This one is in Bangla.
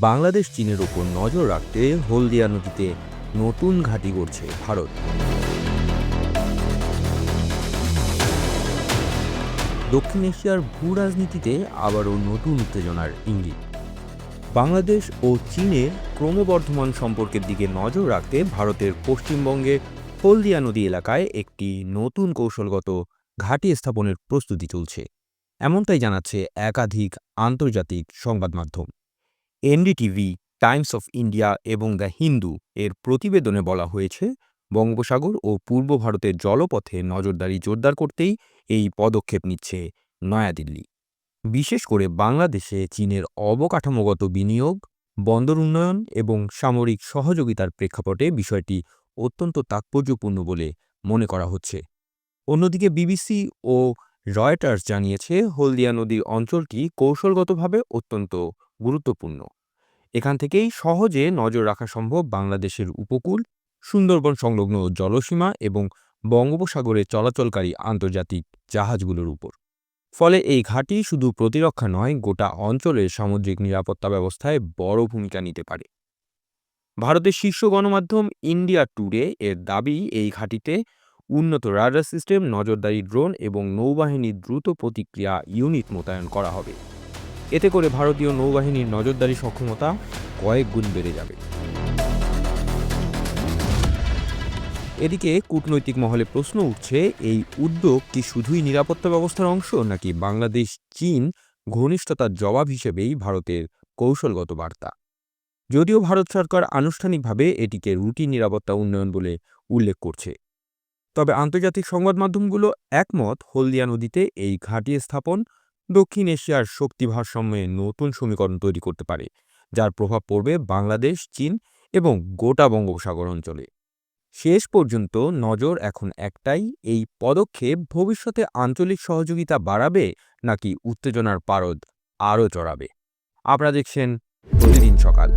বাংলাদেশ চীনের ওপর নজর রাখতে হলদিয়া নদীতে নতুন ঘাঁটি গড়ছে ভারত। দক্ষিণ এশিয়ার ভূ রাজনীতিতে আবারও নতুন উত্তেজনার ইঙ্গিত। বাংলাদেশ ও চীনের ক্রমবর্ধমান সম্পর্কের দিকে নজর রাখতে ভারতের পশ্চিমবঙ্গে হলদিয়া নদী এলাকায় একটি নতুন কৌশলগত ঘাঁটি স্থাপনের প্রস্তুতি চলছে। এমনটাই জানাচ্ছে একাধিক আন্তর্জাতিক সংবাদ মাধ্যম। এনডিটিভি, টাইমস অফ ইন্ডিয়া এবং দ্য হিন্দু এর প্রতিবেদনে বলা হয়েছে, বঙ্গোপসাগর ও পূর্ব ভারতের জলপথে নজরদারি জোরদার করতেই এই পদক্ষেপ নিচ্ছে নয়াদিল্লি। বিশেষ করে বাংলাদেশে চীনের অবকাঠামোগত বিনিয়োগ, বন্দর উন্নয়ন এবং সামরিক সহযোগিতার প্রেক্ষাপটে বিষয়টি অত্যন্ত তাৎপর্যপূর্ণ বলে মনে করা হচ্ছে। অন্যদিকে বিবিসি ও রয়টার্স জানিয়েছে, হলদিয়া নদীর অঞ্চলটি কৌশলগতভাবে অত্যন্ত গুরুত্বপূর্ণ। এখান থেকেই সহজে নজর রাখা সম্ভব বাংলাদেশের উপকূল, সুন্দরবন সংলগ্ন জলসীমা এবং বঙ্গোপসাগরে চলাচলকারী আন্তর্জাতিক জাহাজগুলোর উপর। ফলে এই ঘাঁটি শুধু প্রতিরক্ষা নয়, গোটা অঞ্চলের সামুদ্রিক নিরাপত্তা ব্যবস্থায় বড় ভূমিকা নিতে পারে। ভারতের শীর্ষ গণমাধ্যম ইন্ডিয়া টুডে এর দাবি, এই ঘাঁটিতে উন্নত রাডার সিস্টেম, নজরদারি ড্রোন এবং নৌবাহিনীর দ্রুত প্রতিক্রিয়া ইউনিট মোতায়েন করা হবে। এতে করে ভারতীয় নৌবাহিনীর নজরদারি সক্ষমতা কয়েক গুণ বেড়ে যাবে। এদিকে কূটনৈতিক মহলে প্রশ্ন উঠছে, এই উদ্যোগ কি শুধুই নিরাপত্তা ব্যবস্থার অংশ নাকি বাংলাদেশ, চীন ঘনিষ্ঠতার জবাব হিসেবেই ভারতের কৌশলগত বার্তা? যদিও ভারত সরকার আনুষ্ঠানিকভাবে এটিকে রুটি নিরাপত্তা উন্নয়ন বলে উল্লেখ করছে। তবে আন্তর্জাতিক সংবাদ মাধ্যমগুলো একমত, হলদিয়া নদীতে এই ঘাঁটি স্থাপন দক্ষিণ এশিয়ার শক্তি ভারসাম্যে নতুন সমীকরণ তৈরি করতে পারে, যার প্রভাব পড়বে বাংলাদেশ, চীন এবং গোটা বঙ্গোপসাগর অঞ্চলে। শেষ পর্যন্ত নজর এখন একটাই, এই পদক্ষেপ ভবিষ্যতে আঞ্চলিক সহযোগিতা বাড়াবে নাকি উত্তেজনার পারদ আরও চড়াবে? আপনারা দেখছেন প্রতিদিন সকাল।